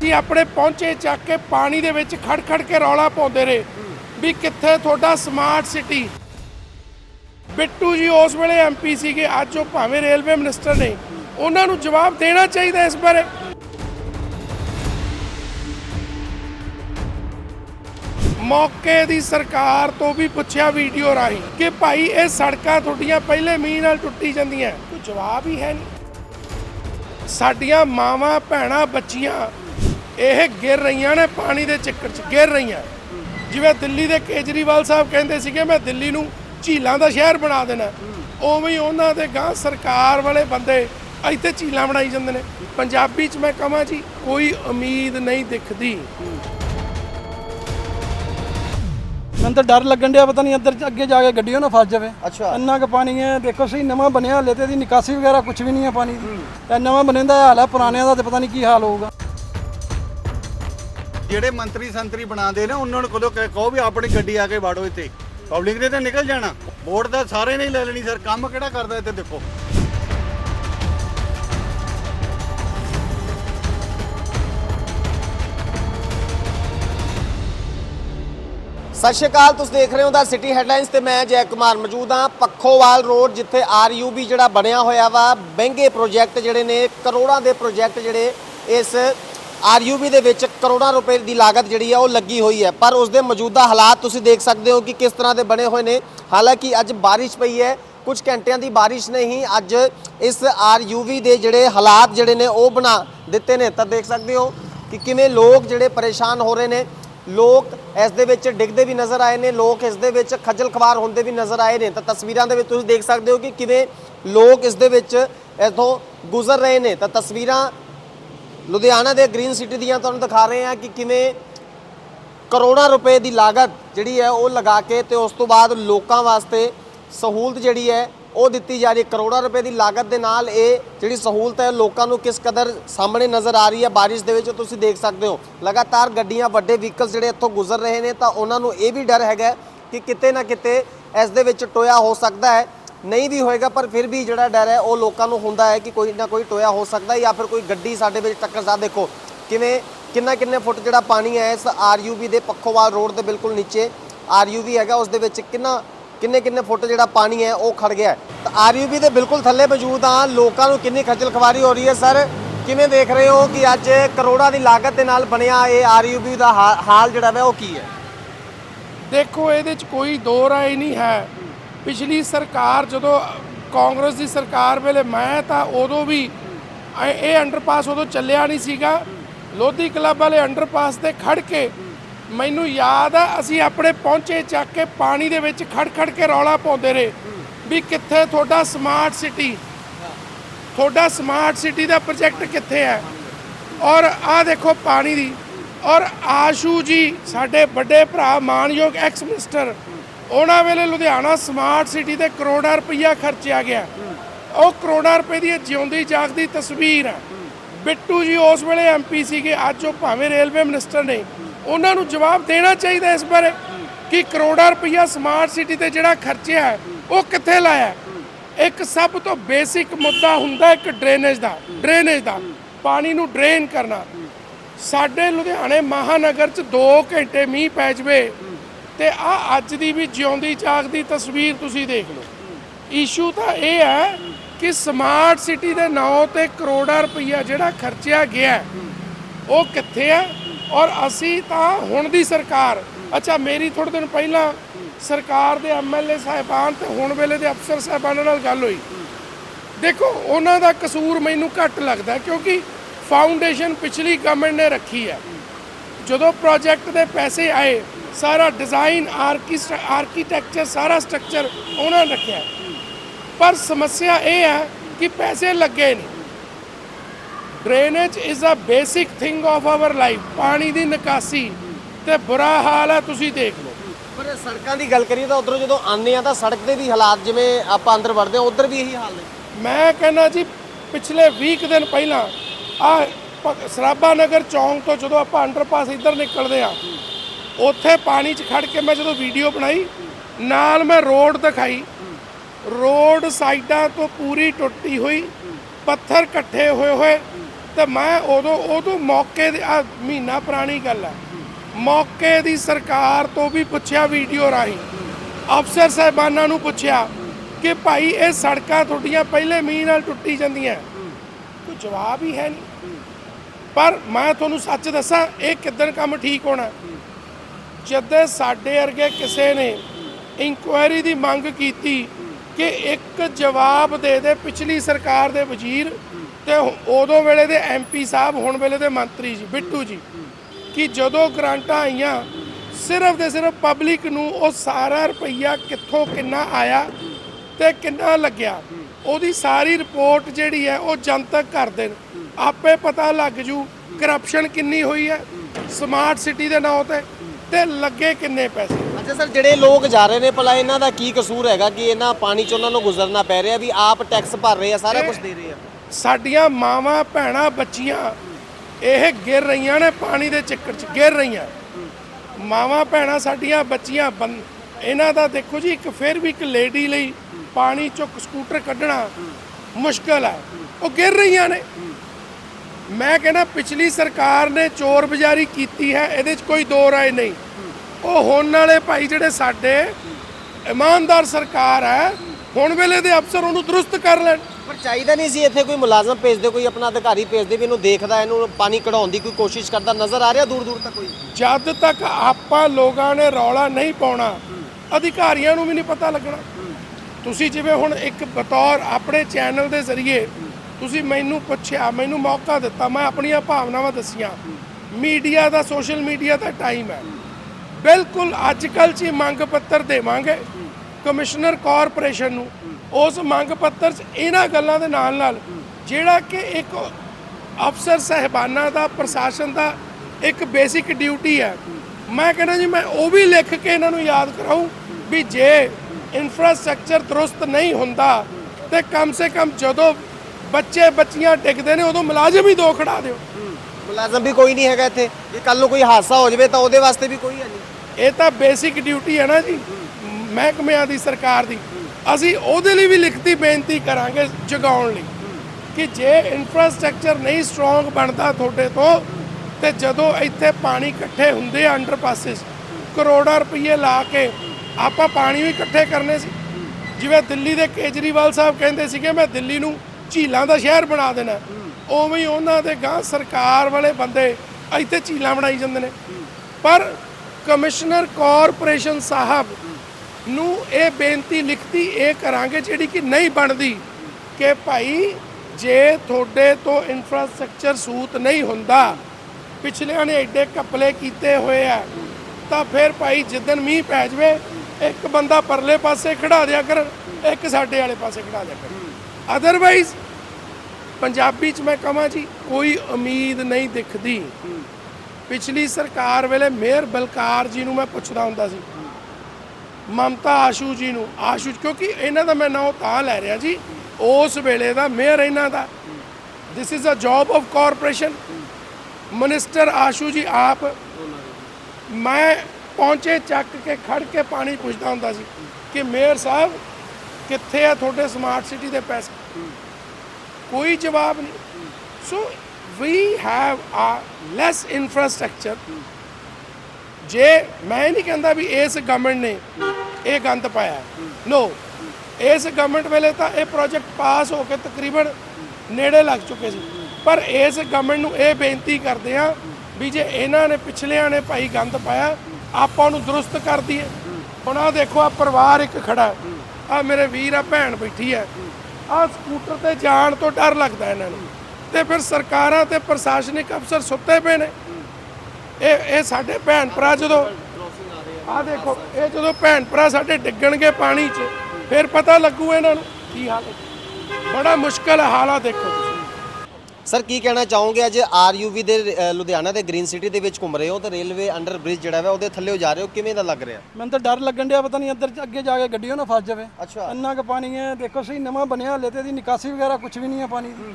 ਜੀ ਆਪਣੇ ਪਹੁੰਚੇ ਚੱਕ ਕੇ ਪਾਣੀ ਦੇ ਵਿੱਚ ਖੜ ਖੜ ਕੇ ਰੌਲਾ ਪਾਉਂਦੇ ਰਹੇ ਵੀ ਕਿੱਥੇ ਤੁਹਾਡਾ ਸਮਾਰਟ ਸਿਟੀ ਬਿੱਟੂ ਜੀ ਉਸ ਵੇਲੇ ਐਮਪੀ ਸੀਗੇ, ਅੱਜ ਉਹ ਭਾਵੇਂ ਰੇਲਵੇ ਮਿਨਿਸਟਰ ਨੇ, ਉਹਨਾਂ ਨੂੰ ਜਵਾਬ ਦੇਣਾ ਚਾਹੀਦਾ ਇਸ ਬਾਰੇ। ਮੌਕੇ ਦੀ ਸਰਕਾਰ ਤੋਂ ਵੀ ਪੁੱਛਿਆ ਵੀਡੀਓ ਰਾਹੀਂ ਕਿ ਭਾਈ, ਇਹ ਸੜਕਾਂ ਤੁਹਾਡੀਆਂ ਪਹਿਲੇ ਮੀਂਹ ਨਾਲ ਟੁੱਟੀ ਜਾਂਦੀਆਂ। ਕੋਈ ਜਵਾਬ ਹੀ ਹੈ ਨਹੀਂ। ਸਾਡੀਆਂ ਮਾਵਾਂ, ਭੈਣਾਂ, ਬੱਚੀਆਂ ਇਹ ਗਿਰ ਰਹੀਆਂ ਨੇ ਪਾਣੀ ਦੇ ਚੱਕਰ 'ਚ ਗਿਰ ਰਹੀਆਂ। ਜਿਵੇਂ ਦਿੱਲੀ ਦੇ ਕੇਜਰੀਵਾਲ ਸਾਹਿਬ ਕਹਿੰਦੇ ਸੀਗੇ ਮੈਂ ਦਿੱਲੀ ਨੂੰ ਝੀਲਾਂ ਦਾ ਸ਼ਹਿਰ ਬਣਾ ਦੇਣਾ। ਉਵੇਂ ਹੀ ਉਹਨਾਂ ਦੇ ਗਾਂ ਸਰਕਾਰ ਵਾਲੇ ਬੰਦੇ ਇੱਥੇ ਝੀਲਾਂ ਬਣਾਈ ਜਾਂਦੇ ਨੇ। ਪੰਜਾਬੀ 'ਚ ਮੈਂ ਕਹਾਂ ਜੀ ਕੋਈ ਉਮੀਦ ਨਹੀਂ ਦਿਖਦੀ। ਮੈਨੂੰ ਤਾਂ ਡਰ ਲੱਗਣ ਡਿਆ ਪਤਾ ਨਹੀਂ ਅੰਦਰ ਅੱਗੇ ਜਾ ਕੇ ਗੱਡੀਆਂ ਨਾ ਫਸ ਜਾਵੇ। ਅੱਛਾ। ਇੰਨਾ ਕੁ ਪਾਣੀ ਹੈ ਦੇਖੋ ਸਹੀ ਨਵਾਂ ਬਣਿਆ ਹਲੇ ਤੇ ਇਹਦੀ ਨਿਕਾਸੀ ਵਗੈਰਾ ਕੁਝ ਵੀ ਨਹੀਂ ਹੈ ਪਾਣੀ ਦੀ। ਇਹ ਨਵਾਂ ਬਣਨ ਦਾ ਹਾਲ ਹੈ ਪੁਰਾਣਿਆਂ ਦਾ ਤੇ ਪਤਾ ਨਹੀਂ ਕੀ ਹਾਲ ਹੋਊਗਾ। ਜਿਹੜੇ ਮੰਤਰੀ ਸੰਤਰੀ ਬਣਾਉਂਦੇ ਨੇ, ਉਹਨਾਂ ਨੂੰ ਕਦੋਂ ਕਹੋ ਵੀ ਆਪਣੀ ਗੱਡੀ ਆ ਕੇ ਵਾੜੋ ਇੱਥੇ। ਪਬਲਿਕ ਨੇ ਤਾਂ ਨਿਕਲ ਜਾਣਾ। ਵੋਟ ਤਾਂ ਸਾਰੇ ਨੇ ਲੈ ਲੈਣੀ, ਸਰ। ਕੰਮ ਕਿਹੜਾ ਕਰਦਾ ਇੱਥੇ, ਦੇਖੋ। ਸਤਿ ਸ਼੍ਰੀ ਅਕਾਲ, ਤੁਸੀਂ ਦੇਖ ਰਹੇ ਹੋ ਦਾ ਸਿਟੀ ਹੈਡਲਾਈਨਸ ਤੇ ਮੈਂ ਜੈ ਕੁਮਾਰ ਮੌਜੂਦ ਹਾਂ। ਪੱਖੋਵਾਲ ਰੋਡ, ਜਿੱਥੇ ਆਰਯੂਬੀ ਜਿਹੜਾ ਬਣਿਆ ਹੋਇਆ ਵਾ ਮਹਿੰਗੇ ਪ੍ਰੋਜੈਕਟ ਜਿਹੜੇ ਨੇ, ਕਰੋੜਾਂ ਦੇ ਪ੍ਰੋਜੈਕਟ ਜਿਹੜੇ ਇਸ ਆਰਯੂਬੀ ਦੇ ਵਿੱਚ ਕਰੋੜਾਂ ਰੁਪਏ ਦੀ ਲਾਗਤ ਜਿਹੜੀ ਹੈ ਉਹ ਲੱਗੀ ਹੋਈ ਹੈ। ਪਰ ਉਸ ਦੇ ਮੌਜੂਦਾ ਹਾਲਾਤ ਤੁਸੀਂ ਦੇਖ ਸਕਦੇ ਹੋ ਕਿ ਕਿਸ ਤਰ੍ਹਾਂ ਦੇ ਬਣੇ ਹੋਏ ਨੇ। ਹਾਲਾਂਕਿ ਅੱਜ ਬਾਰਿਸ਼ ਪਈ ਹੈ। ਕੁਝ ਘੰਟਿਆਂ ਦੀ ਬਾਰਿਸ਼ ਨੇ ਹੀ ਅੱਜ ਇਸ ਆਰਯੂਵੀ ਦੇ ਜਿਹੜੇ ਹਾਲਾਤ ਜਿਹੜੇ ਨੇ ਉਹ ਬਣਾ ਦਿੱਤੇ ਨੇ। ਤਾਂ ਦੇਖ ਸਕਦੇ ਹੋ ਕਿ ਕਿਵੇਂ ਲੋਕ ਜਿਹੜੇ ਪਰੇਸ਼ਾਨ ਹੋ ਰਹੇ ਨੇ। ਲੋਕ ਇਸ ਦੇ ਵਿੱਚ ਡਿੱਗਦੇ ਵੀ ਨਜ਼ਰ ਆਏ ਨੇ। ਲੋਕ ਇਸ ਦੇ ਵਿੱਚ ਖੱਜਲ ਖਵਾਰ ਹੁੰਦੇ ਵੀ ਨਜ਼ਰ ਆਏ ਨੇ। ਤਾਂ ਤਸਵੀਰਾਂ ਦੇ ਵਿੱਚ ਤੁਸੀਂ ਦੇਖ ਸਕਦੇ ਹੋ ਕਿ ਕਿਵੇਂ ਲੋਕ ਇਸ ਦੇ ਵਿੱਚ ਇਥੋਂ ਗੁਜ਼ਰ ਰਹੇ ਨੇ। ਤਾਂ ਤਸਵੀਰਾਂ ਲੁਧਿਆਣਾ ਦੇ ਗ੍ਰੀਨ ਸਿਟੀ ਦੀਆਂ ਤੁਹਾਨੂੰ ਦਿਖਾ ਰਹੇ ਹਾਂ ਕਿ ਕਿਵੇਂ ਕਰੋੜਾਂ ਰੁਪਏ ਦੀ ਲਾਗਤ ਜਿਹੜੀ ਹੈ ਉਹ ਲਗਾ ਕੇ ਤੇ ਉਸ ਤੋਂ ਬਾਅਦ ਲੋਕਾਂ ਵਾਸਤੇ ਸਹੂਲਤ ਜਿਹੜੀ ਹੈ ਉਹ ਦਿੱਤੀ ਜਾ ਰਹੀ ਹੈ। ਕਰੋੜਾਂ ਰੁਪਏ ਦੀ ਲਾਗਤ ਦੇ ਨਾਲ ਇਹ ਜਿਹੜੀ ਸਹੂਲਤ ਹੈ ਲੋਕਾਂ ਨੂੰ ਕਿਸ ਕਦਰ ਸਾਹਮਣੇ ਨਜ਼ਰ ਆ ਰਹੀ ਹੈ। ਬਾਰਿਸ਼ ਦੇ ਵਿੱਚ ਤੁਸੀਂ ਦੇਖ ਸਕਦੇ ਹੋ, ਲਗਾਤਾਰ ਗੱਡੀਆਂ, ਵੱਡੇ ਵਹੀਕਲਸ ਜਿਹੜੇ ਇੱਥੋਂ ਗੁਜ਼ਰ ਰਹੇ ਨੇ ਤਾਂ ਉਹਨਾਂ ਨੂੰ ਇਹ ਵੀ ਡਰ ਹੈਗਾ ਕਿ ਕਿਤੇ ਨਾ ਕਿਤੇ ਇਸ ਦੇ ਵਿੱਚ ਟੋਇਆ ਹੋ ਸਕਦਾ ਹੈ। ਨਹੀਂ ਵੀ ਹੋਏਗਾ, ਪਰ ਫਿਰ ਵੀ ਜਿਹੜਾ ਡਰ ਹੈ, ਉਹ ਲੋਕਾਂ ਨੂੰ ਹੁੰਦਾ ਹੈ ਕਿ ਕੋਈ ਨਾ ਕੋਈ ਟੋਇਆ ਹੋ ਸਕਦਾ ਜਾਂ ਫਿਰ ਕੋਈ ਗੱਡੀ ਸਾਡੇ ਵਿੱਚ ਟੱਕਰ ਸਕਦਾ ਦੇਖੋ। ਕਿਵੇਂ, ਕਿੰਨਾ, ਕਿੰਨੇ ਫੁੱਟ ਜਿਹੜਾ ਪਾਣੀ ਹੈ, ਇਸ ਆਰਯੂਬੀ ਦੇ ਪੱਖੋਵਾਲ ਰੋਡ ਦੇ ਬਿਲਕੁਲ ਨੀਚੇ। ਆਰਯੂਬੀ ਹੈਗਾ, ਉਸ ਦੇ ਵਿੱਚ ਕਿੰਨਾ, ਕਿੰਨੇ ਕਿੰਨੇ ਫੁੱਟ ਜਿਹੜਾ ਪਾਣੀ ਹੈ, ਉਹ ਖੜ ਗਿਆ ਹੈ। ਤਾਂ ਆਰਯੂਬੀ ਦੇ ਬਿਲਕੁਲ ਥੱਲੇ ਮੌਜੂਦ ਆ ਲੋਕਾਂ ਨੂੰ ਕਿੰਨੀ ਖੱਜਲ ਖਵਾਰੀ ਹੋ ਰਹੀ ਹੈ, ਸਰ? ਕਿਵੇਂ ਦੇਖ ਰਹੇ ਹੋ ਕਿ ਅੱਜ ਕਰੋੜਾਂ ਦੀ ਲਾਗਤ ਦੇ ਨਾਲ ਬਣਿਆ ਇਹ ਆਰਯੂਬੀ ਦਾ ਹਾ- ਹਾਲ ਜਿਹੜਾ ਹੈ ਉਹ ਕੀ ਹੈ? ਦੇਖੋ, ਇਹਦੇ 'ਚ ਕੋਈ ਦੋ ਰਾਏ ਨਹੀਂ ਹੈ। ਪਿਛਲੀ ਸਰਕਾਰ, ਜਦੋਂ ਕਾਂਗਰਸ ਦੀ ਸਰਕਾਰ ਵੇਲੇ ਮੈਂ ਤਾਂ ਉਦੋਂ ਵੀ ਇਹ ਇਹ ਅੰਡਰਪਾਸ ਉਦੋਂ ਚੱਲਿਆ ਨਹੀਂ ਸੀਗਾ। ਲੋਧੀ ਕਲੱਬ ਵਾਲੇ ਅੰਡਰਪਾਸ ਤੇ ਖੜ ਕੇ ਮੈਨੂੰ ਯਾਦ ਆ, ਅਸੀਂ ਆਪਣੇ ਪਹੁੰਚੇ ਚੱਕ ਕੇ ਪਾਣੀ ਦੇ ਵਿੱਚ ਖੜ ਖੜ ਕੇ ਰੌਲਾ ਪਾਉਂਦੇ ਰਹੇ ਵੀ ਕਿੱਥੇ ਤੁਹਾਡਾ ਸਮਾਰਟ ਸਿਟੀ ਤੁਹਾਡਾ ਸਮਾਰਟ ਸਿਟੀ ਦਾ ਪ੍ਰੋਜੈਕਟ ਕਿੱਥੇ ਹੈ? ਔਰ ਆਹ ਦੇਖੋ ਪਾਣੀ ਦੀ। ਔਰ ਆਸ਼ੂ ਜੀ, ਸਾਡੇ ਵੱਡੇ ਭਰਾ, ਮਾਨਯੋਗ ਐਕਸ ਮਿਨਿਸਟਰ ਉਹਨਾਂ ਵੇਲੇ ਲੁਧਿਆਣਾ ਸਮਾਰਟ ਸਿਟੀ ਤੇ ਕਰੋੜਾਂ ਰੁਪਈਆ ਖਰਚਿਆ ਗਿਆ। ਉਹ ਕਰੋੜਾਂ ਰੁਪਏ ਦੀ ਜਿਉਂਦੀ ਜਾਗਦੀ ਤਸਵੀਰ ਹੈ। ਬਿੱਟੂ ਜੀ ਉਸ ਵੇਲੇ ਐਮਪੀ ਸੀਗੇ, ਅੱਜ ਉਹ ਭਾਵੇਂ ਰੇਲਵੇ ਮਿਨਿਸਟਰ ਨੇ। ਉਹਨਾਂ ਨੂੰ ਜਵਾਬ ਦੇਣਾ ਚਾਹੀਦਾ ਇਸ ਬਾਰੇ ਕਿ ਕਰੋੜਾਂ ਰੁਪਈਆ ਸਮਾਰਟ ਸਿਟੀ ਤੇ ਜਿਹੜਾ ਖਰਚਿਆ ਉਹ ਕਿੱਥੇ ਲਾਇਆ? ਇੱਕ ਸਭ ਤੋਂ ਬੇਸਿਕ ਮੁੱਦਾ ਹੁੰਦਾ ਇੱਕ ਡਰੇਨੇਜ ਦਾ ਡਰੇਨੇਜ ਦਾ, ਪਾਣੀ ਨੂੰ ਡਰੇਨ ਕਰਨਾ। ਸਾਡੇ ਲੁਧਿਆਣੇ ਮਹਾਨਗਰ ਚ 2 ਘੰਟੇ ਮੀਂਹ ਪੈ ਜਵੇ ਤੇ ਆ ਅੱਜ ਦੀ ਵੀ ਜਿਉਂਦੀ ਜਾਗਦੀ ਤਸਵੀਰ ਤੁਸੀਂ ਦੇਖ ਲਓ। ਇਸ਼ੂ ਤਾਂ ਇਹ ਹੈ ਕਿ ਸਮਾਰਟ ਸਿਟੀ ਦੇ ਨਾਂ ਤੇ ਕਰੋੜਾਂ ਰੁਪਈਆ ਜਿਹੜਾ ਖਰਚਿਆ ਗਿਆ ਉਹ ਕਿੱਥੇ ਹੈ? ਔਰ ਅਸੀਂ ਤਾਂ ਹੁਣ ਦੀ ਸਰਕਾਰ, ਅੱਛਾ ਮੇਰੀ ਥੋੜੇ ਦਿਨ ਪਹਿਲਾਂ ਸਰਕਾਰ ਦੇ ਐਮਐਲਏ ਸਾਹਿਬਾਨ ਤੇ ਹੁਣ ਵੇਲੇ ਦੇ ਅਫਸਰ ਸਾਹਿਬਾਨਾਂ ਨਾਲ ਗੱਲ ਹੋਈ। ਦੇਖੋ, ਉਹਨਾਂ ਦਾ ਕਸੂਰ ਮੈਨੂੰ ਘੱਟ ਲੱਗਦਾ ਕਿਉਂਕਿ ਫਾਊਂਡੇਸ਼ਨ ਪਿਛਲੀ ਗਵਰਨਮੈਂਟ ਨੇ ਰੱਖੀ ਹੈ। ਜਦੋਂ ਪ੍ਰੋਜੈਕਟ ਦੇ ਪੈਸੇ ਆਏ ਸਾਰਾ ਡਿਜ਼ਾਈਨ ਆਰਕੀਟੈਕਚਰ ਸਾਰਾ ਸਟਰਕਚਰ ਉਹਨਾਂ ਨੇ ਰੱਖਿਆ। ਪਰ ਸਮੱਸਿਆ ਇਹ ਹੈ ਕਿ ਪੈਸੇ ਲੱਗੇ ਨਹੀਂ। Drainage is a basic thing of our life ਪਾਣੀ ਦੀ ਨਿਕਾਸੀ ਤੇ ਬੁਰਾ ਹਾਲ ਹੈ ਤੁਸੀਂ ਦੇਖ ਲਓ। ਪਰ ਸੜਕਾਂ ਦੀ ਗੱਲ ਕਰੀਏ ਤਾਂ ਉਧਰੋਂ ਜਦੋਂ ਆਉਂਦੇ ਆ ਤਾਂ ਸੜਕ ਦੇ ਵੀ ਹਾਲਾਤ ਜਿਵੇਂ ਆਪਾਂ ਅੰਦਰ ਵੜਦੇ ਆ ਉਧਰ ਵੀ ਇਹੀ ਹਾਲ ਨੇ। ਮੈਂ ਕਹਿੰਦਾ ਜੀ ਪਿਛਲੇ 20 ਕੁ ਦਿਨ ਪਹਿਲਾਂ ਆ ਸਰਾਭਾ ਨਗਰ ਚੌਂਕ ਤੋਂ ਜਦੋਂ ਆਪਾਂ ਅੰਡਰਪਾਸ ਇੱਧਰ ਨਿਕਲਦੇ ਆ ਉੱਥੇ ਪਾਣੀ 'ਚ ਖੜ ਕੇ ਮੈਂ ਜਦੋਂ ਵੀਡੀਓ ਬਣਾਈ, ਨਾਲ ਮੈਂ ਰੋਡ ਦਿਖਾਈ। ਰੋਡ ਸਾਈਡਾਂ ਤੋਂ ਪੂਰੀ ਟੁੱਟੀ ਹੋਈ, ਪੱਥਰ ਇਕੱਠੇ ਹੋਏ ਹੋਏ ਤੇ ਮੈਂ ਉਦੋਂ ਉਦੋਂ ਮੌਕੇ ਦੇ ਆ ਮਹੀਨਾ ਪੁਰਾਣੀ ਗੱਲ ਹੈ। ਮੌਕੇ ਦੀ ਸਰਕਾਰ ਤੋਂ ਵੀ ਪੁੱਛਿਆ ਵੀਡੀਓ ਰਾਹੀਂ। ਅਫਸਰ ਸਾਹਿਬਾਨਾਂ ਨੂੰ ਪੁੱਛਿਆ ਕਿ ਭਾਈ ਇਹ ਸੜਕਾਂ ਤੁਹਾਡੀਆਂ ਪਹਿਲੇ ਮੀਂਹ ਨਾਲ ਟੁੱਟੀ ਜਾਂਦੀਆਂ। ਕੋਈ ਜਵਾਬ ਹੀ ਹੈ ਨਹੀਂ। ਪਰ ਮੈਂ ਤੁਹਾਨੂੰ ਸੱਚ ਦੱਸਾਂ, ਇਹ ਕਿੱਦਣ ਕੰਮ ਠੀਕ ਹੋਣਾ? ਜਦੋਂ ਸਾਡੇ ਵਰਗੇ ਕਿਸੇ ਨੇ ਇਨਕੁਆਇਰੀ ਦੀ ਮੰਗ ਕੀਤੀ ਕਿ ਇੱਕ ਜਵਾਬ ਦੇ ਦੇ ਪਿਛਲੀ ਸਰਕਾਰ ਦੇ ਵਜ਼ੀਰ ਤੇ ਉਦੋਂ ਵੇਲੇ ਦੇ ਐਮਪੀ ਸਾਹਿਬ, ਹੁਣ ਵੇਲੇ ਦੇ ਮੰਤਰੀ ਜੀ, ਬਿੱਟੂ ਜੀ, ਕਿ ਜਦੋਂ ਗ੍ਰਾਂਟਾਂ ਆਈਆਂ, ਸਿਰਫ ਤੇ ਸਿਰਫ ਪਬਲਿਕ ਨੂੰ ਉਹ ਸਾਰਾ ਰੁਪਈਆ ਕਿੱਥੋਂ ਕਿੰਨਾ ਆਇਆ ਤੇ ਕਿੰਨਾ ਲੱਗਿਆ, ਉਹਦੀ ਸਾਰੀ ਰਿਪੋਰਟ ਜਿਹੜੀ ਹੈ ਉਹ ਜਨਤਕ ਕਰ ਦੇਣ। ਆਪੇ ਪਤਾ ਲੱਗ ਜੂ ਕਰਪਸ਼ਨ ਕਿੰਨੀ ਹੋਈ ਹੈ ਸਮਾਰਟ ਸਿਟੀ ਦੇ ਨਾਂ ਤੇ ਤੇ ਲੱਗੇ ਕਿੰਨੇ ਪੈਸੇ। ਅੱਛਾ ਸਰ ਜਿਹੜੇ ਲੋਕ ਜਾ ਰਹੇ ਨੇ ਭਲਾ ਇਹਨਾਂ ਦਾ ਕੀ ਕਸੂਰ ਹੈਗਾ ਕਿ ਇਹਨਾਂ ਪਾਣੀ ਚ ਉਹਨਾਂ ਨੂੰ ਗੁਜ਼ਰਨਾ ਪੈ ਰਿਹਾ ਵੀ ਆਪ ਟੈਕਸ ਭਰ ਰਹੇ ਆ ਸਾਰਾ ਕੁਝ ਦੇ ਰਹੇ ਆ? ਸਾਡੀਆਂ ਮਾਵਾਂ ਭੈਣਾਂ ਬੱਚੀਆਂ ਇਹ ਗਿਰ ਰਹੀਆਂ ਨੇ ਪਾਣੀ ਦੇ ਚੱਕਰ 'ਚ ਗਿਰ ਰਹੀਆਂ। ਮਾਵਾਂ ਭੈਣਾਂ ਸਾਡੀਆਂ ਬੱਚੀਆਂ ਇਹਨਾਂ ਦਾ ਦੇਖੋ ਜੀ ਇੱਕ ਫਿਰ ਵੀ ਇੱਕ ਲੇਡੀ ਲਈ ਪਾਣੀ ਚੋਂ ਸਕੂਟਰ ਕੱਢਣਾ ਮੁਸ਼ਕਲ ਹੈ। ਉਹ ਗਿਰ ਰਹੀਆਂ ਨੇ। ਮੈਂ ਕਹਿੰਦਾ ਪਿਛਲੀ ਸਰਕਾਰ ਨੇ ਚੋਰ ਬਜ਼ਾਰੀ ਕੀਤੀ ਹੈ ਇਹਦੇ 'ਚ ਕੋਈ ਦੋ ਰਾਏ ਨਹੀਂ। ਉਹ ਹੁਣ ਵਾਲੇ ਭਾਈ ਜਿਹੜੇ ਸਾਡੇ ਇਮਾਨਦਾਰ ਸਰਕਾਰ ਹੈ ਹੁਣ ਵੇਲੇ ਦੇ ਅਫਸਰ ਉਹਨੂੰ ਦਰੁਸਤ ਕਰ ਲੈਣ। ਪਰ ਚਾਹੀਦਾ ਨਹੀਂ ਸੀ ਇੱਥੇ ਕੋਈ ਮੁਲਾਜ਼ਮ ਭੇਜਦੇ ਕੋਈ ਆਪਣਾ ਅਧਿਕਾਰੀ ਭੇਜਦੇ ਵੀ ਇਹਨੂੰ ਦੇਖਦਾ ਇਹਨੂੰ ਪਾਣੀ ਕਢਾਉਣ ਦੀ ਕੋਈ ਕੋਸ਼ਿਸ਼ ਕਰਦਾ ਨਜ਼ਰ ਆ ਰਿਹਾ ਦੂਰ ਦੂਰ ਤੱਕ ਕੋਈ? ਜਦ ਤੱਕ ਆਪਾਂ ਲੋਕਾਂ ਨੇ ਰੌਲਾ ਨਹੀਂ ਪਾਉਣਾ ਅਧਿਕਾਰੀਆਂ ਨੂੰ ਵੀ ਨਹੀਂ ਪਤਾ ਲੱਗਣਾ। ਤੁਸੀਂ ਜਿਵੇਂ ਹੁਣ ਇੱਕ ਬਤੌਰ ਆਪਣੇ ਚੈਨਲ ਦੇ ਜ਼ਰੀਏ ਤੁਸੀਂ ਮੈਨੂੰ ਪੁੱਛਿਆ, ਮੈਨੂੰ ਮੌਕਾ ਦਿੱਤਾ, ਮੈਂ ਆਪਣੀਆਂ ਭਾਵਨਾਵਾਂ ਦੱਸੀਆਂ। ਮੀਡੀਆ ਦਾ, ਸੋਸ਼ਲ ਮੀਡੀਆ ਦਾ ਟਾਈਮ ਹੈ। ਬਿਲਕੁਲ ਅੱਜ ਕੱਲ੍ਹ 'ਚ ਮੰਗ ਪੱਤਰ ਦੇਵਾਂਗੇ ਕਮਿਸ਼ਨਰ ਕਾਰਪੋਰੇਸ਼ਨ ਨੂੰ। ਉਸ ਮੰਗ ਪੱਤਰ 'ਚ ਇਹਨਾਂ ਗੱਲਾਂ ਦੇ ਨਾਲ ਨਾਲ ਜਿਹੜਾ ਕਿ ਇੱਕ ਅਫਸਰ ਸਹਿਬਾਨਾਂ ਦਾ, ਪ੍ਰਸ਼ਾਸਨ ਦਾ ਇੱਕ ਬੇਸਿਕ ਡਿਊਟੀ ਹੈ। ਮੈਂ ਕਹਿੰਦਾ ਜੀ, ਮੈਂ ਉਹ ਵੀ ਲਿਖ ਕੇ ਇਹਨਾਂ ਨੂੰ ਯਾਦ ਕਰਾਉਂ ਵੀ ਜੇ ਇਨਫਰਾਸਟ੍ਰਕਚਰ ਦਰੁਸਤ ਨਹੀਂ ਹੁੰਦਾ ਤੇ ਕਮ ਸੇ ਕਮ ਜਦੋਂ ਬੱਚੇ ਬੱਚੀਆਂ ਡਿੱਗਦੇ ਨੇ ਉਦੋਂ ਮੁਲਾਜ਼ਮ ਹੀ ਦੋ ਖੜਾ ਦਿਓ। ਮੁਲਾਜ਼ਮ ਵੀ ਕੋਈ ਨਹੀਂ ਹੈਗਾ ਇੱਥੇ। ਜੇ ਕੱਲ ਨੂੰ ਕੋਈ ਹਾਦਸਾ ਹੋ ਜਾਵੇ ਤਾਂ ਉਹਦੇ ਵਾਸਤੇ ਵੀ ਕੋਈ ਹੈ ਨਹੀਂ। ਇਹ ਤਾਂ ਬੇਸਿਕ ਡਿਊਟੀ ਹੈ ਨਾ ਜੀ ਮਹਿਕਮਿਆਂ ਦੀ ਸਰਕਾਰ ਦੀ। ਅਸੀਂ ਉਹਦੇ ਲਈ ਵੀ ਲਿਖਤੀ ਬੇਨਤੀ ਕਰਾਂਗੇ ਜਗਾਉਣ ਲਈ ਕਿ ਜੇ ਇਨਫਰਾਸਟ੍ਰਕਚਰ ਨਹੀਂ ਸਟਰੋਂਗ ਬਣਦਾ ਤੁਹਾਡੇ ਤੋਂ ਤੇ ਜਦੋਂ ਇੱਥੇ ਪਾਣੀ ਇਕੱਠੇ ਹੁੰਦੇ ਆ ਅੰਡਰਪਾਸਿਸ ਕਰੋੜਾਂ ਰੁਪਏ ਲਾ ਕੇ ਆਪਾਂ ਪਾਣੀ ਵੀ ਇਕੱਠੇ ਕਰਨੇ ਸੀ। ਜਿਵੇਂ ਦਿੱਲੀ ਦੇ ਕੇਜਰੀਵਾਲ ਸਾਹਿਬ ਕਹਿੰਦੇ ਸੀਗੇ ਮੈਂ ਦਿੱਲੀ ਨੂੰ ਝੀਲਾਂ ਦਾ ਸ਼ਹਿਰ ਬਣਾ ਦੇਣਾ। ਉਵੇਂ ਹੀ ਉਹਨਾਂ ਦੇ ਗਾਂ ਸਰਕਾਰ ਵਾਲੇ ਬੰਦੇ ਇੱਥੇ ਝੀਲਾਂ ਬਣਾਈ ਜਾਂਦੇ ਨੇ। ਪਰ ਕਮਿਸ਼ਨਰ ਕਾਰਪੋਰੇਸ਼ਨ ਸਾਹਿਬ ਨੂੰ ਇਹ ਬੇਨਤੀ ਲਿਖਤੀ, ਇਹ ਕਰਾਂਗੇ ਜਿਹੜੀ ਕਿ ਨਹੀਂ ਬਣਦੀ ਕਿ ਭਾਈ ਜੇ ਤੁਹਾਡੇ ਤੋਂ ਇਨਫਰਾਸਟ੍ਰਕਚਰ ਸੂਤ ਨਹੀਂ ਹੁੰਦਾ, ਪਿਛਲਿਆਂ ਨੇ ਐਡੇ ਕਪਲੇ ਕੀਤੇ ਹੋਏ ਆ, ਤਾਂ ਫਿਰ ਭਾਈ ਜਿੱਦਨ ਮੀਂਹ ਪੈ ਜਵੇ, ਇੱਕ ਬੰਦਾ ਪਰਲੇ ਪਾਸੇ ਖੜਾ ਦਿਆ ਕਰ, ਇੱਕ ਸਾਡੇ ਵਾਲੇ ਪਾਸੇ ਖੜਾ ਦਿਆ ਕਰ। ਅਦਰਵਾਈਜ਼ ਪੰਜਾਬੀ ਚ ਮੈਂ ਕਹਾਂ ਜੀ, ਕੋਈ ਉਮੀਦ ਨਹੀਂ ਦਿਖਦੀ। ਪਿਛਲੀ ਸਰਕਾਰ ਵੇਲੇ ਮੇਅਰ ਬਲਕਾਰ ਜੀ ਨੂੰ ਮੈਂ ਪੁੱਛਦਾ ਹੁੰਦਾ ਸੀ। ਮਮਤਾ ਆਸ਼ੂ ਜੀ ਨੂੰ, ਆਸ਼ੂ ਕਿਉਂਕਿ ਇਹਨਾਂ ਦਾ ਮੈਂ ਨਾਮ ਤਾਂ ਲੈ ਰਿਹਾ ਜੀ, ਉਸ ਵੇਲੇ ਦਾ ਮੇਅਰ ਇਹਨਾਂ ਦਾ। This is a job of corporation minister Ashu ji, ਆਪ ਮੈਂ ਪਹੁੰਚੇ ਚੱਕ ਕੇ ਖੜ ਕੇ ਪਾਣੀ ਪੁੱਛਦਾ ਹੁੰਦਾ ਸੀ ਕਿ ਮੇਅਰ ਸਾਹਿਬ ਕਿੱਥੇ ਆ ਤੁਹਾਡੇ ਸਮਾਰਟ ਸਿਟੀ ਦੇ ਪੈਸੇ? ਕੋਈ ਜਵਾਬ ਨਹੀਂ। ਸੋ ਵੀ ਹੈਵ ਆ ਲੈਸ ਇਨਫਰਾਸਟ੍ਰਕਚਰ ਜੇ ਮੈਂ ਨਹੀਂ ਕਹਿੰਦਾ ਵੀ ਇਸ ਗਵਰਨਮੈਂਟ ਨੇ ਇਹ ਗੰਦ ਪਾਇਆ ਨੋ ਇਸ ਗਵਰਨਮੈਂਟ ਵੇਲੇ ਤਾਂ ਇਹ ਪ੍ਰੋਜੈਕਟ ਪਾਸ ਹੋ ਕੇ ਤਕਰੀਬਨ ਨੇੜੇ ਲੱਗ ਚੁੱਕੇ ਸੀ। ਪਰ ਇਸ ਗਵਰਨਮੈਂਟ ਨੂੰ ਇਹ ਬੇਨਤੀ ਕਰਦੇ ਆ ਵੀ ਜੇ ਇਹਨਾਂ ਨੇ ਪਿਛਲਿਆਂ ਨੇ ਭਾਈ ਗੰਦ ਪਾਇਆ, ਆਪਾਂ ਨੂੰ ਦਰੁਸਤ ਕਰ ਦਈਏ। ਹੁਣ ਆਹ ਦੇਖੋ ਆ ਪਰਿਵਾਰ ਇੱਕ ਖੜਾ ਆ ਮੇਰੇ ਵੀਰ ਆ, ਭੈਣ ਬੈਠੀ ਹੈ ਆ ਸਕੂਟਰ ਤੇ ਜਾਣ ਤੋਂ ਡਰ ਲੱਗਦਾ ਇਹਨਾਂ ਨੂੰ। ਤੇ ਫਿਰ ਸਰਕਾਰਾਂ ਤੇ ਪ੍ਰਸ਼ਾਸਨਿਕ ਅਫਸਰ ਸੁੱਤੇ ਪਏ ਨੇ। ਇਹ ਇਹ ਸਾਡੇ ਭੈਣ ਭਰਾ ਜਦੋਂ ਆ ਦੇਖੋ, ਇਹ ਜਦੋਂ ਭੈਣ ਭਰਾ ਸਾਡੇ ਡਿੱਗਣਗੇ ਪਾਣੀ 'ਚ, ਫਿਰ ਪਤਾ ਲੱਗੂ ਇਹਨਾਂ ਨੂੰ ਕੀ ਹਾਲ ਹੈ। ਬੜਾ ਮੁਸ਼ਕਲ ਹਾਲ ਆ ਦੇਖੋ। ਸਰ ਕੀ ਕਹਿਣਾ ਚਾਹੋਗੇ? ਅੱਜ ਆਰਯੂਵੀ ਦੇ ਅ, ਲੁਧਿਆਣਾ ਦੇ ਗ੍ਰੀਨ ਸਿਟੀ ਦੇ ਵਿੱਚ ਘੁੰਮ ਰਹੇ ਹੋ ਤੇ ਰੇਲਵੇ ਅੰਡਰ ਬ੍ਰਿਜ ਜਿਹੜਾ ਵਾ ਉਹਦੇ ਥੱਲੇ ਜਾ ਰਹੇ ਹੋ। ਕਿਵੇਂ ਦਾ ਲੱਗ ਰਿਹਾ? ਮੈਨੂੰ ਤਾਂ ਡਰ ਲੱਗਣ ਡਿਆ ਪਤਾ ਨਹੀਂ ਅੰਦਰ ਅੱਗੇ ਜਾ ਕੇ ਗੱਡੀ ਉਹ ਨਾ ਫਸ ਜਾਵੇ। ਅੱਛਾ। ਇੰਨਾ ਕੁ ਪਾਣੀ ਹੈ ਦੇਖੋ ਸਹੀ ਨਵਾਂ ਬਣਿਆ ਹਲੇ ਤੇ ਇਹਦੀ ਨਿਕਾਸੀ ਵਗੈਰਾ ਕੁਝ ਵੀ ਨਹੀਂ ਹੈ ਪਾਣੀ ਦੀ।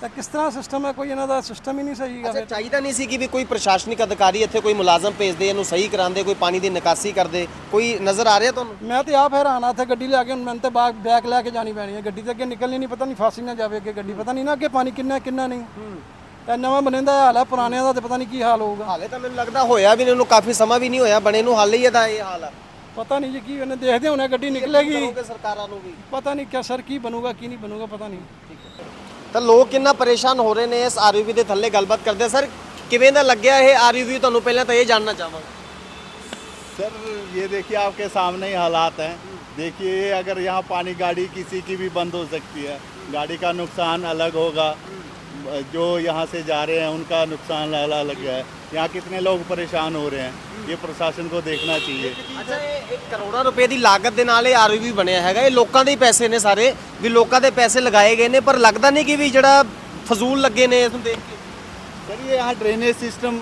ਤਾਂ ਕਿਸ ਤਰ੍ਹਾਂ ਸਿਸਟਮ ਹੈ? ਕੋਈ ਇਹਨਾਂ ਦਾ ਸਿਸਟਮ ਹੀ ਨਹੀਂ ਸਹੀ ਹੈਗਾ ਅੱਛਾ ਫਿਰ ਚਾਹੀਦਾ ਨਹੀਂ ਸੀ ਕਿ ਵੀ ਕੋਈ ਪ੍ਰਸ਼ਾਸਨਿਕ ਅਧਿਕਾਰੀ ਇੱਥੇ ਕੋਈ ਮੁਲਾਜ਼ਮ ਭੇਜਦੇ ਇਹਨੂੰ ਸਹੀ ਕਰਾਉਂਦੇ ਕੋਈ ਪਾਣੀ ਦੀ ਨਿਕਾਸੀ ਕਰਦੇ। ਕੋਈ ਨਜ਼ਰ ਆ ਰਿਹਾ ਤੁਹਾਨੂੰ? ਮੈਂ ਤੇ ਆਪ ਹੈਰਾਨ ਆ ਇੱਥੇ ਗੱਡੀ ਲਿਆ ਕੇ ਹੁਣ ਮੈਨੂੰ ਤੇ ਬਾਗ ਬੈਕ ਲੈ ਕੇ ਜਾਣੀ ਪੈਣੀ ਹੈ। ਗੱਡੀ ਤੇ ਅੱਗੇ ਨਿਕਲਣੀ ਨਹੀਂ ਪਤਾ ਨਹੀਂ ਫਾਸੀ ਨਾ ਜਾਵੇ ਅੱਗੇ ਗੱਡੀ। ਪਤਾ ਨਹੀਂ ਨਾ ਅੱਗੇ ਪਾਣੀ ਕਿੰਨਾ ਕਿੰਨਾ ਨਹੀਂ। ਇਹ ਨਵਾਂ ਬਣਿਆ ਦਾ ਹਾਲ ਹੈ ਪੁਰਾਣਿਆਂ ਦਾ ਤੇ ਪਤਾ ਨਹੀਂ ਕੀ ਹਾਲ ਹੋਊਗਾ। ਹਾਲੇ ਤਾਂ ਮੈਨੂੰ ਲੱਗਦਾ ਹੋਇਆ ਵੀ ਉਹਨੂੰ ਕਾਫੀ ਸਮਾਂ ਵੀ ਨਹੀਂ ਹੋਇਆ ਬਣੇ ਨੂੰ ਹਾਲੇ ਹੀ ਇਹਦਾ ਇਹ ਹਾਲ ਆ। ਪਤਾ ਨਹੀਂ ਜੀ ਕੀ ਉਹਨੇ ਦੇਖਦੇ ਹੋਣੇ ਗੱਡੀ ਨਿਕਲੇਗੀ। ਕਰੋਗੇ ਸਰਕਾਰਾਂ ਨੂੰ ਵੀ? ਪਤਾ ਨਹੀਂ ਕਿਆ ਸਰ ਕੀ ਬਣੂਗਾ ਕੀ ਨਹੀਂ ਬਣੂਗਾ ਪਤਾ ਨਹੀਂ। ਤਾਂ ਲੋਕ ਕਿੰਨਾ ਪਰੇਸ਼ਾਨ ਹੋ ਰਹੇ ਨੇ ਇਸ ਆਰਯੂਵੀ ਦੇ ਥੱਲੇ ਗੱਲਬਾਤ ਕਰਦੇ ਆ। ਸਰ ਕਿਵੇਂ ਦਾ ਲੱਗਿਆ ਇਹ ਆਰਯੂਵੀ ਤੁਹਾਨੂੰ ਪਹਿਲਾਂ ਤਾਂ ਇਹ ਜਾਣਨਾ ਚਾਹਾਂਗਾ सर ये देखिए आपके सामने ही हालात हैं देखिए अगर यहाँ पानी गाड़ी किसी की भी बंद हो सकती है गाड़ी का नुकसान अलग होगा जो यहाँ से जा रहे हैं उनका नुकसान अलग है यहाँ कितने लोग परेशान हो रहे हैं ये प्रशासन को देखना चाहिए ਅੱਛਾ ਇਹ ਇੱਕ ਕਰੋੜਾਂ ਰੁਪਏ ਦੀ ਲਾਗਤ ਦੇ ਨਾਲ ਇਹ ਆਰਯੂਵੀ ਬਣਿਆ ਹੈਗਾ ਇਹ ਲੋਕਾਂ ਦੇ ਹੀ ਪੈਸੇ ਨੇ ਸਾਰੇ ਵੀ ਲੋਕਾਂ ਦੇ ਪੈਸੇ ਲਗਾਏ ਗਏ ਨੇ ਪਰ ਲੱਗਦਾ ਨਹੀਂ ਕਿ ਵੀ ਜਿਹੜਾ ਫਜ਼ੂਲ ਲੱਗੇ ਨੇ ਇਸ ਨੂੰ ਦੇਖ ਕੇ सर ये यहाँ ड्रेनेज सिस्टम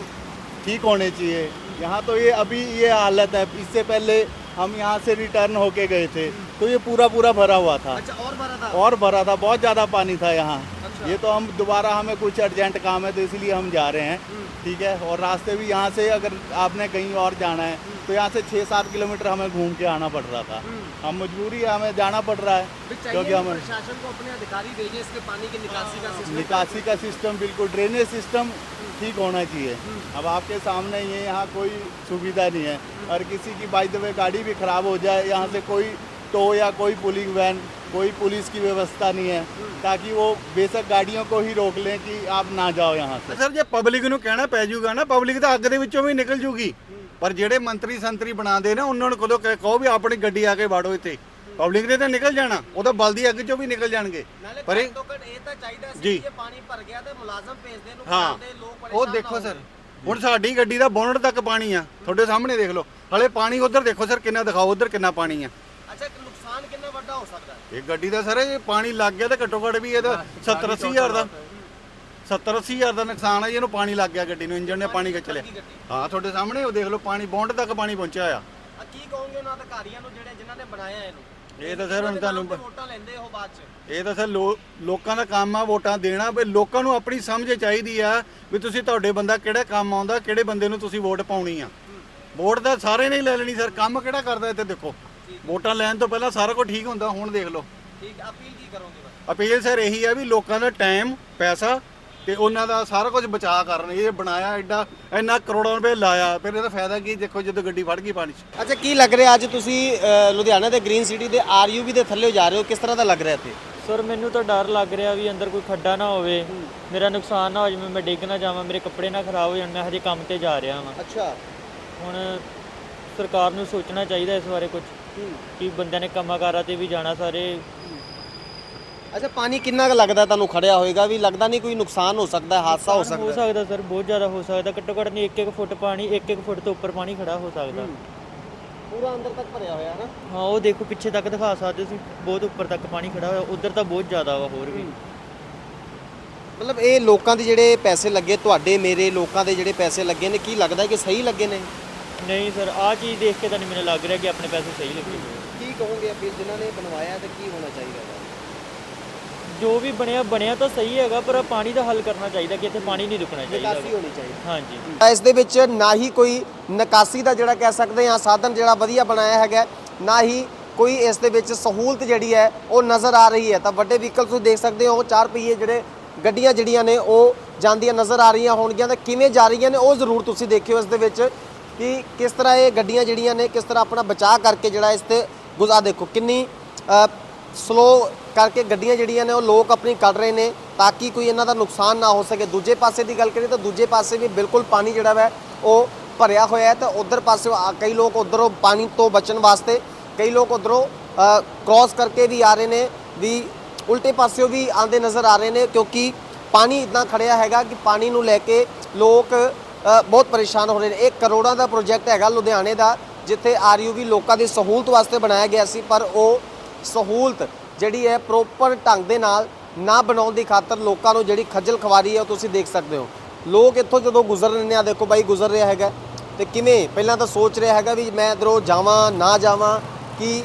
ठीक होने चाहिए यहाँ तो ये अभी ये हालत है इससे पहले हम यहाँ से रिटर्न होके गए थे तो ये पूरा पूरा भरा हुआ था ਅੱਛਾ ਔਰ ਬੜਾ था और भरा था बहुत ज़्यादा पानी था यहाँ ये तो हम दोबारा हमें कुछ अर्जेंट काम है तो इसलिए हम जा रहे हैं। ठीक है? और रास्ते भी यहाँ से अगर आपने कहीं और जाना है तो यहाँ से छः सात किलोमीटर हमें घूम के आना पड़ रहा था। हम मजबूरी है हमें जाना पड़ रहा है क्योंकि हमें प्रशासन को अपने अधिकारी भेजे इसके पानी की निकासी का सिस्टम निकासी का सिस्टम बिल्कुल ड्रेनेज सिस्टम ठीक होना चाहिए। अब आपके सामने ये यहाँ कोई सुविधा नहीं है। और किसी की बाई गाड़ी भी ख़राब हो जाए यहाँ से कोई टो या कोई पुलिंग वैन कोई पुलिस की व्यवस्था नहीं है ताकि वो बेशक गाड़ियों को ही रोक लें कि आप ना जाओ यहाँ से ਸਰ ਜੇ ਪਬਲਿਕ ਨੂੰ ਕਹਿਣਾ ਪੈ ਜਾਊਗਾ ਨਾ ਪਬਲਿਕ ਤਾਂ ਅੱਗ ਦੇ ਵਿੱਚੋਂ ਵੀ ਨਿਕਲ ਜੂਗੀ ਪਰ ਜਿਹੜੇ ਮੰਤਰੀ ਸੰਤਰੀ ਬਣਾਉਂਦੇ ਨੇ ਉਹਨਾਂ ਨੂੰ ਕਦੋਂ ਕਹਿ- ਕਹੋ ਵੀ ਆਪਣੀ ਗੱਡੀ ਆ ਕੇ ਵਾੜੋ ਇੱਥੇ ਪਬਲਿਕ ਨੇ ਤਾਂ ਨਿਕਲ ਜਾਣਾ ਉਹ ਤਾਂ ਬਲਦੀ ਅੱਗ ਚੋਂ ਵੀ ਨਿਕਲ ਜਾਣਗੇ ਨਾਲੇ ਪਰ ਇਹ ਘੱਟ ਤੋਂ ਘੱਟ ਇਹ ਤਾਂ ਚਾਹੀਦਾ ਸੀ ਜੀ। ਕਿ ਇਹ ਪਾਣੀ ਭਰ ਗਿਆ ਤੇ ਮੁਲਾਜ਼ਮ ਭੇਜਦੇ ਨੂੰ ਹਾਂ ਦੇ ਲੋਕ ਪਰੇਸ਼ਾਨ ਉਹ ਨਾ ਦੇਖੋ ਸਰ ਹੋਣ। ਹੁਣ ਸਾਡੀ ਗੱਡੀ ਦਾ ਬੋਨਟ ਤੱਕ ਪਾਣੀ ਆ ਤੁਹਾਡੇ ਸਾਹਮਣੇ ਦੇਖ ਲਓ ਹਲੇ ਪਾਣੀ ਉਧਰ ਦੇਖੋ ਸਰ ਕਿੰਨਾ ਦਿਖਾਓ ਉਧਰ ਕਿੰਨਾ ਪਾਣੀ ਆ ਅੱਛਾ ਕਿ ਨੁਕਸਾਨ ਕਿੰਨਾ ਵੱਡਾ ਹੋ ਸਕਦਾ ਹੈ ਇਹ ਗੱਡੀ ਦਾ ਸਰ ਇਹ ਪਾਣੀ ਲੱਗ ਗਿਆ ਤਾਂ ਘੱਟੋ ਘੱਟ ਵੀ ਇਹਦਾ 70 80 ਹਜ਼ਾਰ ਦਾ 70 80 ਹਜ਼ਾਰ ਦਾ ਨੁਕਸਾਨ ਜੀ ਇਹਨੂੰ ਪਾਣੀ ਲੱਗ ਗਿਆ ਗੱਡੀ ਨੂੰ ਇੰਜਨ ਨੇ ਪਾਣੀ ਖਿੱਚ ਲਿਆ। ਹਾਂ ਤੁਹਾਡੇ ਸਾਹਮਣੇ ਉਹ ਦੇਖ ਲਓ ਪਾਣੀ ਬੌਂਡ ਤੱਕ ਪਾਣੀ ਪਹੁੰਚਿਆ ਆ ਆ ਕੀ ਕਹੋਗੇ ਉਹਨਾਂ ਅਧਿਕਾਰੀਆਂ ਨੂੰ ਜਿਹੜੇ ਜਿਨ੍ਹਾਂ ਨੇ ਬਣਾਇਆ ਇਹਨੂੰ? ਇਹ ਤਾਂ ਸਰ ਹੁਣ ਤੁਹਾਨੂੰ ਵੋਟਾਂ ਲੈਂਦੇ ਉਹ ਬਾਅਦ ਚ? ਇਹ ਤਾਂ ਸਰ ਲੋਕਾਂ ਦਾ ਕੰਮ ਆ ਵੋਟਾਂ ਦੇਣਾ ਵੀ ਲੋਕਾਂ ਨੂੰ ਆਪਣੀ ਸਮਝ ਚਾਹੀਦੀ ਆ ਵੀ ਤੁਸੀਂ ਤੁਹਾਡੇ ਬੰਦਾ ਕਿਹੜਾ ਕੰਮ ਆਉਂਦਾ ਕਿਹੜੇ ਬੰਦੇ ਨੂੰ ਤੁਸੀਂ ਵੋਟ ਪਾਉਣੀ ਆ। ਵੋਟ ਤਾਂ ਸਾਰੇ ਨੇ ਹੀ ਲੈ ਲੈਣੀ ਸਰ ਕੰਮ ਕਿਹੜਾ ਕਰਦਾ ਇੱਥੇ ਦੇਖੋ। ਵੋਟਾਂ ਲੈਣ ਤੋਂ ਪਹਿਲਾਂ ਸਾਰਾ ਕੁਝ ਠੀਕ ਹੁੰਦਾ ਹੁਣ ਦੇਖ ਲਓ। ਠੀਕ ਅਪੀਲ ਕੀ ਕਰੋਗੇ ਬਸ? ਅਪੀਲ ਸਰ ਇਹੀ ਆ ਵੀ ਲੋਕਾਂ ਦਾ ਟਾਈਮ ਪੈਸਾ ਤੇ ਉਹਨਾਂ ਦਾ ਸਾਰਾ ਕੁਝ ਬਚਾ ਕਰਨ। ਇਹ ਬਣਾਇਆ ਐਡਾ ਇੰਨਾ ਕਰੋੜਾਂ ਰੁਪਏ ਲਾਇਆ। ਫਿਰ ਇਹਦਾ ਫਾਇਦਾ ਕੀ? ਦੇਖੋ ਜਦੋਂ ਗੱਡੀ ਫੜ ਗਈ ਪਾਣੀ 'ਚ। ਅੱਛਾ ਕੀ ਲੱਗ ਰਿਹਾ ਅੱਜ ਤੁਸੀਂ ਅ, ਲੁਧਿਆਣਾ ਦੇ ਗ੍ਰੀਨ ਸਿਟੀ ਦੇ ਆਰਯੂਵੀ ਦੇ ਥੱਲੇ ਜਾ ਰਹੇ ਹੋ? ਕਿਸ ਤਰ੍ਹਾਂ ਦਾ ਲੱਗ ਰਿਹਾ ਇੱਥੇ? ਸਰ ਮੈਨੂੰ ਤਾਂ ਡਰ ਲੱਗ ਰਿਹਾ ਵੀ ਅੰਦਰ ਕੋਈ ਖੱਡਾ ਨਾ ਹੋਵੇ। ਮੇਰਾ ਨੁਕਸਾਨ ਨਾ ਹੋ ਜਾਵੇ ਮੈਂ ਡਿੱਗ ਨਾ ਜਾਵਾਂ ਮੇਰੇ ਕੱਪੜੇ ਨਾ ਖਰਾਬ ਹੋ ਜਾਣ ਮੈਂ ਹਜੇ ਕੰਮ ਤੇ ਜਾ ਰਿਹਾ ਹਾਂ ਅੱਛਾ। ਹੁਣ ਸਰਕਾਰ ਨੂੰ ਸੋਚਣਾ ਚਾਹੀਦਾ ਇਸ ਬਾਰੇ ਕੁਝ ਕਿ ਬੰਦਿਆਂ ਨੇ ਕੰਮਾਂ ਕਾਰਾਂ ਤੇ ਵੀ ਜਾਣਾ ਸਾਰੇ। ਅੱਛਾ ਪਾਣੀ ਕਿੰਨਾ ਕੁ ਲੱਗਦਾ ਤੁਹਾਨੂੰ ਖੜਿਆ ਹੋਏਗਾ? ਵੀ ਲੱਗਦਾ ਨਹੀਂ ਕੋਈ ਨੁਕਸਾਨ ਹੋ ਸਕਦਾ ਹੈ, ਹਾਦਸਾ ਹੋ ਹੋ ਸਕਦਾ। ਹੈ। ਸਕਦਾ ਸਰ ਬਹੁਤ ਜ਼ਿਆਦਾ ਹੋ ਸਕਦਾ। ਘੱਟੋ ਘੱਟ ਨਹੀਂ 1-1 ਫੁੱਟ ਪਾਣੀ 1-1 ਫੁੱਟ ਤੋਂ ਉੱਪਰ ਪਾਣੀ ਖੜਾ ਹੋ ਸਕਦਾ। ਪੂਰਾ ਅੰਦਰ ਤੱਕ ਭਰਿਆ ਹੋਇਆ ਹੈ ਨਾ ਹਾਂ ਉਹ ਦੇਖੋ ਪਿੱਛੇ ਤੱਕ ਦਿਖਾ ਸਕਦੇ ਸੀ। ਬਹੁਤ ਉੱਪਰ ਤੱਕ ਪਾਣੀ ਖੜਾ ਹੋਇਆ। ਉਧਰ ਤਾਂ ਬਹੁਤ ਜ਼ਿਆਦਾ ਵਾ ਹੋਰ ਵੀ। ਮਤਲਬ ਇਹ ਲੋਕਾਂ ਦੇ ਜਿਹੜੇ ਪੈਸੇ ਲੱਗੇ ਤੁਹਾਡੇ ਮੇਰੇ ਲੋਕਾਂ ਦੇ ਜਿਹੜੇ ਪੈਸੇ ਲੱਗੇ ਨੇ ਕੀ ਲੱਗਦਾ ਕਿ ਸਹੀ ਲੱਗੇ ਨੇ? ਨਹੀਂ ਸਰ ਆਹ ਚੀਜ਼ ਦੇਖ ਕੇ ਤਾਂ ਨਹੀਂ ਮੈਨੂੰ ਲੱਗ ਰਿਹਾ ਕਿ ਆਪਣੇ ਪੈਸੇ ਸਹੀ ਲੱਗੇ। ਕੀ ਕਹੋਗੇ ਅਪੀਲ ਜਿਨ੍ਹਾਂ ਨੇ ਬਣਵਾਇਆ ਤੇ ਕੀ ਹੋਣਾ ਚਾਹੀਦਾ ਹੈ ਜੋ ਵੀ ਬਣਿਆ ਬਣਿਆ ਤਾਂ ਸਹੀ ਹੈਗਾ ਪਰ ਪਾਣੀ ਦਾ ਹੱਲ ਕਰਨਾ ਚਾਹੀਦਾ ਕਿ ਇੱਥੇ ਪਾਣੀ ਨਹੀਂ ਰੁਕਣਾ ਚਾਹੀਦਾ ਨਿਕਾਸੀ ਹੋਣੀ ਚਾਹੀਦੀ। ਹਾਂਜੀ। ਇਸ ਦੇ ਵਿੱਚ ਨਾ ਹੀ ਕੋਈ ਨਿਕਾਸੀ ਦਾ ਜਿਹੜਾ ਕਹਿ ਸਕਦੇ ਹਾਂ ਸਾਧਨ ਜਿਹੜਾ ਵਧੀਆ ਬਣਾਇਆ ਹੈਗਾ ਨਾ ਹੀ ਕੋਈ ਇਸ ਦੇ ਵਿੱਚ ਸਹੂਲਤ ਜਿਹੜੀ ਹੈ ਉਹ ਨਜ਼ਰ ਆ ਰਹੀ ਹੈ। ਤਾਂ ਵੱਡੇ ਵਹੀਕਲ ਤੁਸੀਂ ਦੇਖ ਸਕਦੇ ਹੋ ਚਾਰ ਪਹੀਏ ਜਿਹੜੇ ਗੱਡੀਆਂ ਜਿਹੜੀਆਂ ਨੇ ਉਹ ਜਾਂਦੀਆਂ ਨਜ਼ਰ ਆ ਰਹੀਆਂ ਹੋਣਗੀਆਂ ਤਾਂ ਕਿਵੇਂ ਜਾ ਰਹੀਆਂ ਨੇ ਉਹ ਜ਼ਰੂਰ ਤੁਸੀਂ ਦੇਖਿਓ ਇਸ ਦੇ ਵਿੱਚ। ਕਿ ਕਿਸ ਤਰ੍ਹਾਂ ਇਹ ਗੱਡੀਆਂ ਜਿਹੜੀਆਂ ਨੇ, ਕਿਸ ਤਰ੍ਹਾਂ ਆਪਣਾ ਬਚਾਅ ਕਰਕੇ ਜਿਹੜਾ ਇਸ ਤੇ ਗੁਜ਼ਾ ਦੇਖੋ, ਕਿੰਨੀ ਸਲੋ ਕਰਕੇ ਗੱਡੀਆਂ ਜਿਹੜੀਆਂ ਨੇ, ਉਹ ਲੋਕ ਆਪਣੀ ਕੱਢ ਰਹੇ ਨੇ ਤਾਂ ਕਿ ਕੋਈ ਇਹਨਾਂ ਦਾ ਨੁਕਸਾਨ ਨਾ ਹੋ ਸਕੇ। ਦੂਜੇ ਪਾਸੇ ਦੀ ਗੱਲ ਕਰੀਏ ਤਾਂ ਦੂਜੇ ਪਾਸੇ ਵੀ ਬਿਲਕੁਲ ਪਾਣੀ ਜਿਹੜਾ ਵੈ, ਉਹ ਭਰਿਆ ਹੋਇਆ ਹੈ ਤਾਂ ਉਧਰ ਪਾਸੇ ਕਈ ਲੋਕ ਉਧਰੋਂ ਪਾਣੀ ਤੋਂ ਬਚਣ ਵਾਸਤੇ, ਕਈ ਲੋਕ ਉਧਰੋਂ ਕ੍ਰਾਸ ਕਰਕੇ ਵੀ ਆ ਰਹੇ ਨੇ, ਵੀ ਉਲਟੇ ਪਾਸਿਓਂ ਵੀ ਆਂਦੇ ਨਜ਼ਰ ਆ ਰਹੇ ਨੇ ਕਿਉਂਕਿ ਪਾਣੀ ਇਦਾਂ ਖੜਿਆ ਹੈਗਾ ਕਿ ਪਾਣੀ ਨੂੰ ਲੈ ਕੇ ਲੋਕ ਬਹੁਤ ਪਰੇਸ਼ਾਨ ਹੋ ਰਹੇ ਨੇ। ਇਹ ਕਰੋੜਾਂ ਦਾ ਪ੍ਰੋਜੈਕਟ ਹੈਗਾ ਲੁਧਿਆਣੇ ਦਾ, ਜਿੱਥੇ ਆਰਯੂਵੀ ਲੋਕਾਂ ਦੀ ਸਹੂਲਤ ਵਾਸਤੇ ਬਣਾਇਆ ਗਿਆ ਸੀ, ਪਰ ਉਹ ਸਹੂਲਤ ਜਿਹੜੀ ਹੈ ਪ੍ਰੋਪਰ ਢੰਗ ਦੇ ਨਾਲ ਨਾ ਬਣਾਉਣ ਦੀ ਖਾਤਰ ਲੋਕਾਂ ਨੂੰ ਜਿਹੜੀ ਖੱਜਲ ਖਵਾਰੀ ਹੈ ਉਹ ਤੁਸੀਂ ਦੇਖ ਸਕਦੇ ਹੋ। ਲੋਕ ਇੱਥੋਂ ਜਦੋਂ ਗੁਜ਼ਰ ਰਹੇ ਨੇ ਆ ਦੇਖੋ ਬਾਈ ਗੁਜ਼ਰ ਰਿਹਾ ਹੈਗਾ। ਤੇ ਕਿਵੇਂ? ਪਹਿਲਾਂ ਤਾਂ ਸੋਚ ਰਿਹਾ ਹੈਗਾ ਵੀ ਮੈਂ ਇਧਰੋਂ ਜਾਵਾਂ, ਨਾ ਜਾਵਾਂ, ਕਿ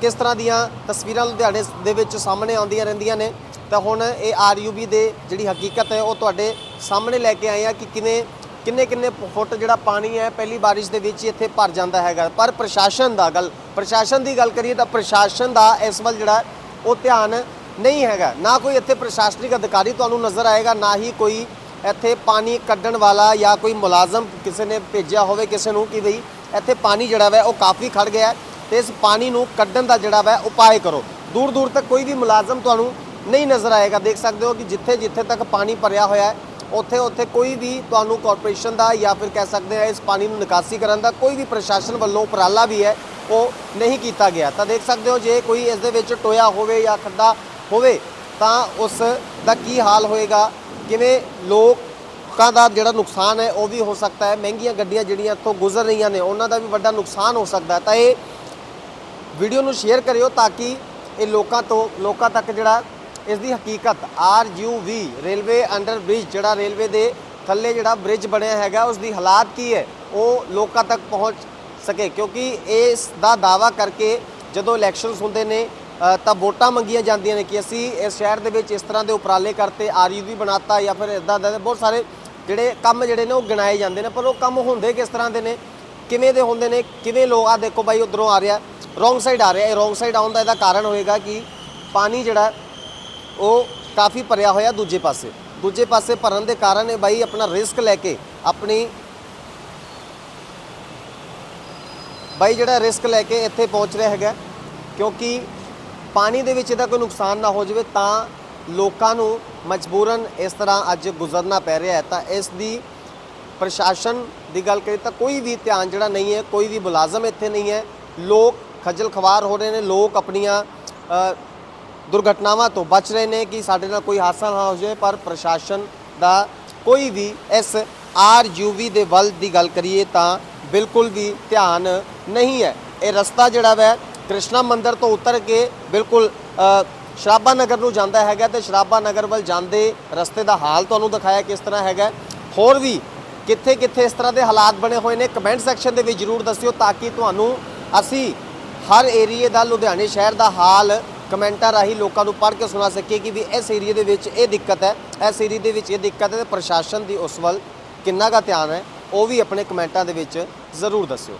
ਕਿਸ ਤਰ੍ਹਾਂ ਦੀਆਂ ਤਸਵੀਰਾਂ ਲੁਧਿਆਣੇ ਦੇ ਵਿੱਚ ਸਾਹਮਣੇ ਆਉਂਦੀਆਂ ਰਹਿੰਦੀਆਂ ਨੇ। ਤਾਂ ਹੁਣ ਇਹ ਆਰਯੂਬੀ ਦੇ ਜਿਹੜੀ ਹਕੀਕਤ ਹੈ, ਉਹ ਤੁਹਾਡੇ ਸਾਹਮਣੇ ਲੈ ਕੇ ਆਏ ਆ ਕਿ ਕਿਵੇਂ ਕਿੰਨੇ ਕਿੰਨੇ ਫੁੱਟ ਜਿਹੜਾ ਪਾਣੀ ਹੈ ਪਹਿਲੀ ਬਾਰਿਸ਼ ਦੇ ਵਿੱਚ ਇੱਥੇ ਭਰ ਜਾਂਦਾ ਹੈਗਾ। ਪਰ ਪ੍ਰਸ਼ਾਸਨ ਦਾ ਗੱਲ ਪ੍ਰਸ਼ਾਸਨ ਦੀ ਗੱਲ ਕਰੀਏ ਤਾਂ ਪ੍ਰਸ਼ਾਸਨ ਦਾ ਇਸ ਵੱਲ ਜਿਹੜਾ ਉਹ ਧਿਆਨ ਨਹੀਂ ਹੈਗਾ। ਨਾ ਕੋਈ ਇੱਥੇ ਪ੍ਰਸ਼ਾਸਨਿਕ ਅਧਿਕਾਰੀ ਤੁਹਾਨੂੰ ਨਜ਼ਰ ਆਏਗਾ, ਨਾ ਹੀ ਕੋਈ ਇੱਥੇ ਪਾਣੀ ਕੱਢਣ ਵਾਲਾ ਜਾਂ ਕੋਈ ਮੁਲਾਜ਼ਮ ਕਿਸੇ ਨੇ ਭੇਜਿਆ ਹੋਵੇ ਕਿਸੇ ਨੂੰ ਕਿ ਬਈ ਇੱਥੇ ਪਾਣੀ ਜਿਹੜਾ ਵਾ ਉਹ ਕਾਫੀ ਖੜ ਗਿਆ ਹੈ ਤੇ ਇਸ ਪਾਣੀ ਨੂੰ ਕੱਢਣ ਦਾ ਜਿਹੜਾ ਵਾ ਉਪਾਅ ਕਰੋ। ਦੂਰ ਦੂਰ ਤੱਕ ਕੋਈ ਵੀ ਮੁਲਾਜ਼ਮ ਤੁਹਾਨੂੰ ਨਹੀਂ ਨਜ਼ਰ ਆਏਗਾ। ਦੇਖ ਸਕਦੇ ਹੋ ਕਿ ਜਿੱਥੇ ਜਿੱਥੇ ਤੱਕ ਪਾਣੀ ਭਰਿਆ ਹੋਇਆ ਹੈ ਉੱਥੇ ਉੱਥੇ ਕੋਈ ਵੀ ਤੁਹਾਨੂੰ ਕਾਰਪੋਰੇਸ਼ਨ ਦਾ ਜਾਂ ਫਿਰ ਕਹਿ ਸਕਦੇ ਆ ਇਸ ਪਾਣੀ ਨੂੰ ਨਿਕਾਸੀ ਕਰਨ ਦਾ ਕੋਈ ਵੀ ਪ੍ਰਸ਼ਾਸਨ ਵੱਲੋਂ ਉਪਰਾਲਾ ਵੀ ਹੈ, ਉਹ ਨਹੀਂ ਕੀਤਾ ਗਿਆ। ਤਾਂ ਦੇਖ ਸਕਦੇ ਹੋ, ਜੇ ਕੋਈ ਇਸ ਦੇ ਵਿੱਚ ਟੋਇਆ ਹੋਵੇ ਜਾਂ ਖੱਡਾ ਹੋਵੇ, ਤਾਂ ਉਸ ਦਾ ਕੀ ਹਾਲ ਹੋਏਗਾ? ਕਿਵੇਂ ਲੋਕਾਂ ਦਾ ਜਿਹੜਾ ਨੁਕਸਾਨ ਹੈ, ਉਹ ਵੀ ਹੋ ਸਕਦਾ ਹੈ। ਮਹਿੰਗੀਆਂ ਗੱਡੀਆਂ ਜਿਹੜੀਆਂ ਇੱਥੋਂ ਗੁਜ਼ਰ ਰਹੀਆਂ ਨੇ, ਉਹਨਾਂ ਦਾ ਵੀ ਵੱਡਾ ਨੁਕਸਾਨ ਹੋ ਸਕਦਾ ਤਾਂ ਇਹ ਵੀਡੀਓ ਨੂੰ ਸ਼ੇਅਰ ਕਰਿਓ ਤਾਂ ਕਿ ਇਹ ਲੋਕਾਂ ਤੋਂ, ਲੋਕਾਂ ਤੱਕ ਜਿਹੜਾ ਇਸ ਦੀ ਹਕੀਕਤ R U B, railway under bridge ਜਿਹੜਾ ਰੇਲਵੇ ਦੇ ਥੱਲੇ ਜਿਹੜਾ ਬ੍ਰਿਜ ਬਣਿਆ ਹੈਗਾ ਉਸ ਦੀ ਹਾਲਾਤ ਕੀ ਹੈ, ਉਹ ਲੋਕਾਂ ਤੱਕ ਪਹੁੰਚ ਸਕੇ, ਕਿਉਂਕਿ ਇਸ ਦਾ ਦਾਵਾ ਕਰਕੇ ਜਦੋਂ ਇਲੈਕਸ਼ਨਸ ਹੁੰਦੇ ਨੇ ਤਾਂ ਵੋਟਾਂ ਮੰਗੀਆਂ ਜਾਂਦੀਆਂ ਨੇ ਕਿ ਅਸੀਂ ਇਸ ਸ਼ਹਿਰ ਦੇ ਵਿੱਚ ਇਸ ਤਰ੍ਹਾਂ ਦੇ ਉਪਰਾਲੇ ਕਰਤੇ, ਆਰ ਯੂ ਵੀ ਬਣਾਤਾ, ਜਾਂ ਫਿਰ ਇਦਾਂ ਦੇ, ਬਹੁਤ ਸਾਰੇ ਜਿਹੜੇ ਕੰਮ ਜਿਹੜੇ ਨੇ ਉਹ ਗਿਣਾਏ ਜਾਂਦੇ ਨੇ, ਪਰ ਉਹ ਕੰਮ ਹੁੰਦੇ ਕਿਸ ਤਰ੍ਹਾਂ ਦੇ ਨੇ, ਕਿਵੇਂ ਦੇ ਹੁੰਦੇ ਨੇ, ਕਿਵੇਂ ਲੋਕ ਆ ਦੇਖੋ ਬਾਈ, ਉਧਰੋਂ ਆ ਰਿਹਾ ਰੋਂਗ ਸਾਈਡ ਆ ਰਿਹਾ, ਇਹ ਰੋਂਗ ਸਾਈਡ ਆਉਣ ਦਾ ਇਹਦਾ ਕਾਰਨ ਹੋਏਗਾ ਕਿ ਪਾਣੀ ਜਿਹੜਾ ਉਹ ਕਾਫੀ ਭਰਿਆ ਹੋਇਆ ਦੂਜੇ ਪਾਸੇ। ਦੂਜੇ ਪਾਸੇ ਭਰਨ ਦੇ ਕਾਰਨ ਇਹ ਬਾਈ ਆਪਣਾ ਰਿਸਕ ਲੈ ਕੇ ਆਪਣੀ ਬਾਈ ਜਿਹੜਾ ਰਿਸਕ ਲੈ ਕੇ ਇੱਥੇ ਪਹੁੰਚ ਰਿਹਾ ਹੈਗਾ, ਕਿਉਂਕਿ ਪਾਣੀ ਦੇ ਵਿੱਚ ਇਹਦਾ ਕੋਈ ਨੁਕਸਾਨ ਨਾ ਹੋ ਜਾਵੇ ਤਾਂ ਲੋਕਾਂ ਨੂੰ ਮਜਬੂਰਨ ਇਸ ਤਰ੍ਹਾਂ ਅੱਜ ਗੁਜ਼ਰਨਾ ਪੈ ਰਿਹਾ ਹੈ। ਤਾਂ ਇਸ ਦੀ ਪ੍ਰਸ਼ਾਸਨ ਦੀ ਗੱਲ ਕਰੀ ਤਾਂ ਕੋਈ ਵੀ ਧਿਆਨ ਜਿਹੜਾ ਨਹੀਂ ਹੈ, ਕੋਈ ਵੀ ਮੁਲਾਜ਼ਮ ਇੱਥੇ ਨਹੀਂ ਹੈ। ਲੋਕ ਖੱਜਲ ਖਵਾਰ ਹੋ ਰਹੇ ਨੇ, ਲੋਕ ਆਪਣੀਆਂ ਦੁਰਘਟਨਾਵਾਂ ਤੋਂ ਬਚ ਰਹੇ ਨੇ ਕਿ ਸਾਡੇ ਨਾਲ ਕੋਈ ਹਾਦਸਾ ਨਾ ਹੋ ਜਾਵੇ ਪਰ ਪ੍ਰਸ਼ਾਸਨ ਦਾ ਕੋਈ ਵੀ ਇਸ ਆਰਯੂਵੀ ਦੇ ਵੱਲ ਦੀ ਗੱਲ ਕਰੀਏ ਤਾਂ ਬਿਲਕੁਲ ਵੀ ਧਿਆਨ ਨਹੀਂ ਹੈ। ਇਹ ਰਸਤਾ ਜਿਹੜਾ ਵੈ, ਕ੍ਰਿਸ਼ਨਾ ਮੰਦਿਰ ਤੋਂ ਉਤਰ ਕੇ ਬਿਲਕੁਲ ਸ਼ਰਾਬਾ ਨਗਰ ਨੂੰ ਜਾਂਦਾ ਹੈਗਾ ਤੇ ਸ਼ਰਾਬਾ ਨਗਰ ਵੱਲ ਜਾਂਦੇ ਰਸਤੇ ਦਾ ਹਾਲ ਤੁਹਾਨੂੰ ਦਿਖਾਇਆ ਕਿਸ ਤਰ੍ਹਾਂ ਹੈਗਾ ਹੋਰ ਵੀ ਕਿੱਥੇ ਕਿੱਥੇ ਇਸ ਤਰ੍ਹਾਂ ਦੇ ਹਾਲਾਤ ਬਣੇ ਹੋਏ ਨੇ, ਕਮੈਂਟ ਸੈਕਸ਼ਨ ਦੇ ਵਿੱਚ ਜਰੂਰ ਦੱਸਿਓ ਤਾਂ ਕਿ ਤੁਹਾਨੂੰ ਅਸੀਂ ਹਰ ਏਰੀਏ ਦਾ, ਲੁਧਿਆਣੇ ਸ਼ਹਿਰ ਦਾ ਹਾਲ ਕਮੈਂਟਾਂ ਰਾਹੀਂ ਲੋਕਾਂ ਨੂੰ ਪੜ੍ਹ ਕੇ ਸੁਣਾ ਸਕੀਏ ਕਿ ਵੀ ਇਸ ਏਰੀਏ ਦੇ ਵਿੱਚ ਇਹ ਦਿੱਕਤ ਹੈ। ਇਸ ਏਰੀਏ ਦੇ ਵਿੱਚ ਇਹ ਦਿੱਕਤ ਹੈ ਤੇ ਪ੍ਰਸ਼ਾਸਨ ਦੀ ਉਸ ਵੱਲ ਕਿੰਨਾ ਕੁ ਧਿਆਨ ਹੈ, ਉਹ ਵੀ ਆਪਣੇ ਕਮੈਂਟਾਂ ਦੇ ਵਿੱਚ ਜ਼ਰੂਰ ਦੱਸਿਓ।